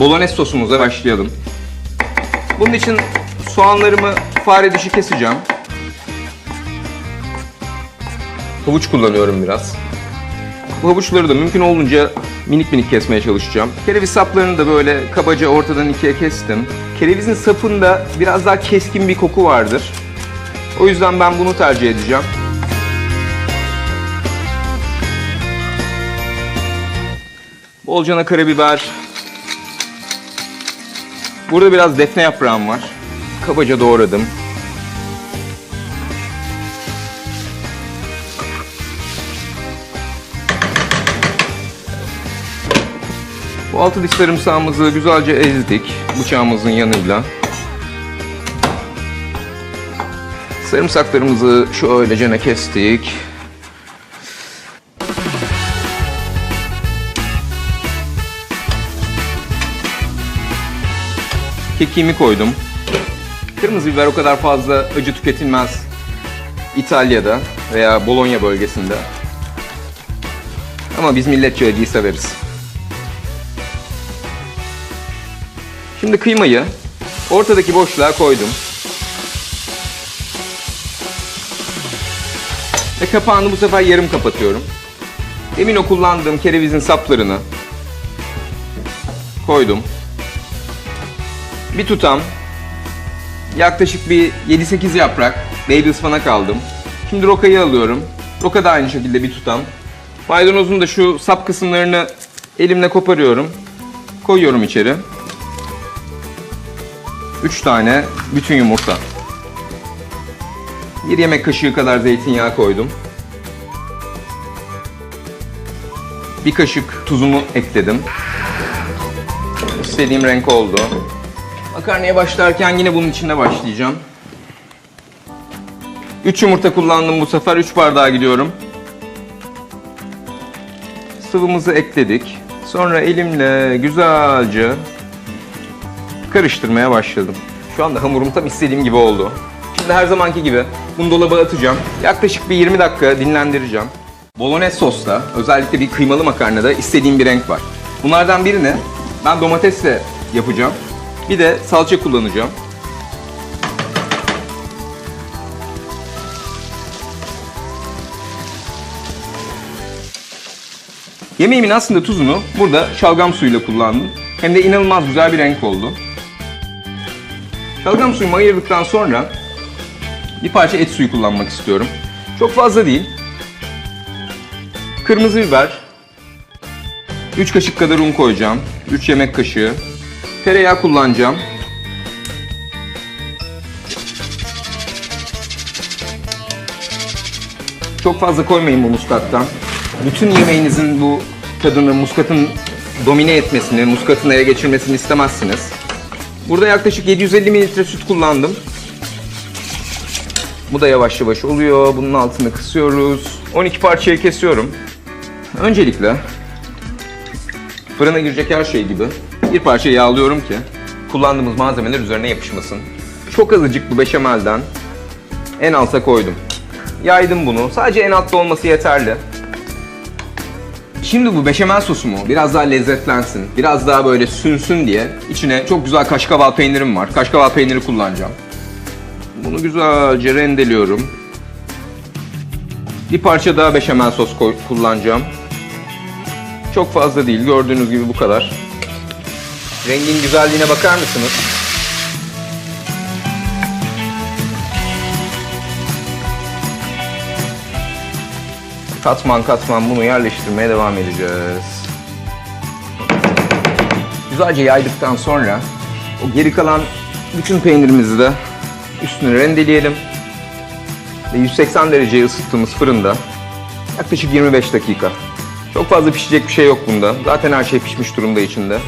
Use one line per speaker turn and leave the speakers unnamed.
bolognese sosumuza başlayalım. Bunun için soğanlarımı fare dişi keseceğim. Havuç kullanıyorum biraz. Bu havuçları da mümkün olduğunca minik minik kesmeye çalışacağım. Kereviz saplarını da böyle kabaca ortadan ikiye kestim. Kerevizin sapında biraz daha keskin bir koku vardır. O yüzden ben bunu tercih edeceğim. Bolcana karabiber. Burada biraz defne yaprağım var. Kabaca doğradım. Bu altı diş sarımsağımızı güzelce ezdik bıçağımızın yanıyla. Sarımsaklarımızı şöylece kestik. Kekiğimi koydum. Kırmızı biber o kadar fazla acı tüketilmez İtalya'da veya Bologna bölgesinde. Ama biz milletçe acıyı severiz. Şimdi kıymayı ortadaki boşluğa koydum. Ve kapağını bu sefer yarım kapatıyorum. Demin o kullandığım kerevizin saplarını koydum. Bir tutam, yaklaşık bir 7-8 yaprak baby ıspanak aldım. Şimdi rokayı alıyorum. Roka da aynı şekilde bir tutam. Maydanozun da şu sap kısımlarını elimle koparıyorum. Koyuyorum içeri. 3 tane bütün yumurta. Bir yemek kaşığı kadar zeytinyağı koydum. Bir kaşık tuzumu ekledim. İstediğim renk oldu. Makarnaya başlarken yine bunun içinde başlayacağım. 3 yumurta kullandım bu sefer. 3 bardağa gidiyorum. Sıvımızı ekledik. Sonra elimle güzelce karıştırmaya başladım. Şu anda hamurum tam istediğim gibi oldu. Şimdi her zamanki gibi bunu dolaba atacağım. Yaklaşık bir 20 dakika dinlendireceğim. Bolognese sosta, özellikle bir kıymalı makarnada istediğim bir renk var. Bunlardan birini ben domatesle yapacağım. Bir de salça kullanacağım. Yemeğimin aslında tuzunu burada şalgam suyuyla kullandım. Hem de inanılmaz güzel bir renk oldu. Şalgam suyumu ayırdıktan sonra bir parça et suyu kullanmak istiyorum. Çok fazla değil. Kırmızı biber. 3 kaşık kadar un koyacağım. 3 yemek kaşığı. Tereyağı kullanacağım. Çok fazla koymayın bu muskattan. Bütün yemeğinizin bu tadını, muskatın domine etmesini, muskatın ele geçirmesini istemezsiniz. Burada yaklaşık 750 mililitre süt kullandım. Bu da yavaş yavaş oluyor. Bunun altını kısıyoruz. 12 parçaya kesiyorum. Öncelikle fırına girecek her şey gibi bir parça yağlıyorum ki kullandığımız malzemeler üzerine yapışmasın. Çok azıcık bu beşamelden en alta koydum. Yaydım bunu. Sadece en altta olması yeterli. Şimdi bu beşamel sosumu biraz daha lezzetlensin, biraz daha böyle sünsün diye içine çok güzel kaşkaval peynirim var. Kaşkaval peyniri kullanacağım. Bunu güzelce rendeliyorum. Bir parça daha beşamel sos kullanacağım. Çok fazla değil, gördüğünüz gibi bu kadar. Rengin güzelliğine bakar mısınız? Katman katman bunu yerleştirmeye devam edeceğiz. Güzelce yaydıktan sonra o geri kalan bütün peynirimizi de üstüne rendeleyelim. Ve 180 dereceye ısıttığımız fırında yaklaşık 25 dakika. Çok fazla pişecek bir şey yok bunda. Zaten her şey pişmiş durumda içinde.